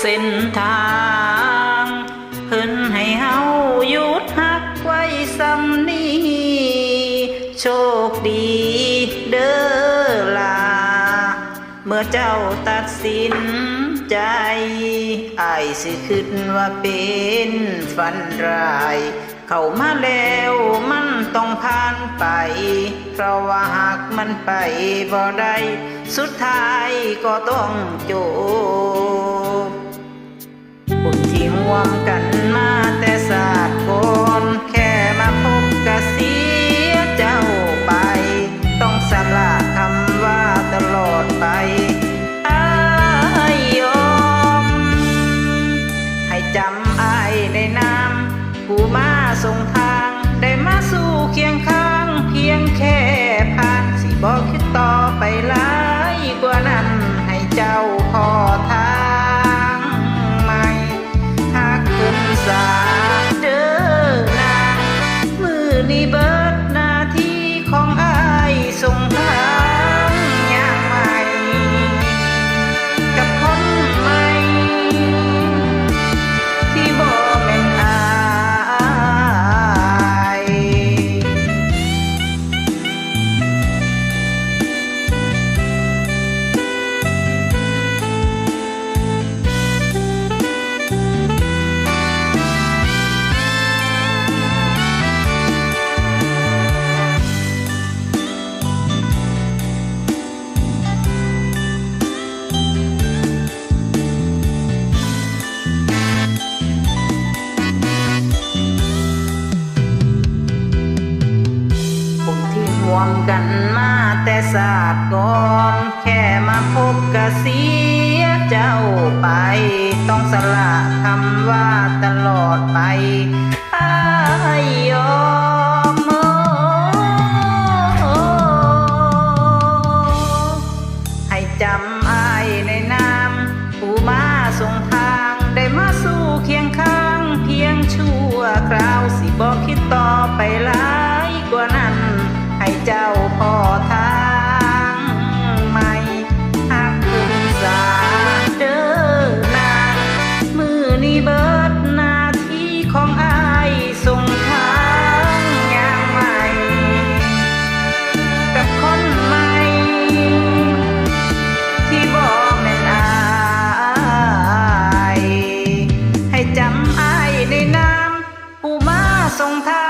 เส้นทางเพิ่นให้เฮาหยุดหักไว้สำนี้ โชคดีเด้อลา เมื่อเจ้าตัดสินใจไอายสิคิดว่าเป็นฝันร้าย เข้ามาแล้วมันต้องผ่านไป เพราะว่าหากมันไปบ่ได้ สุดท้ายก็ต้องจบ บุญที่ร่วมกันมาแต่สา มกันมาแต่ศาสตร์ก่อน แค่มาพบกะเสียเจ้าไป ต้องสละคำว่าตลอดไปอายยอมให้จำอายในนามผู้มาส่งทา นี้เบิดหน้าที่ของอายส่งทางอย่างใหม่ กับคนใหม่ ที่บอกแม่นอายให้จำอายในนามผู้มาส่งทาง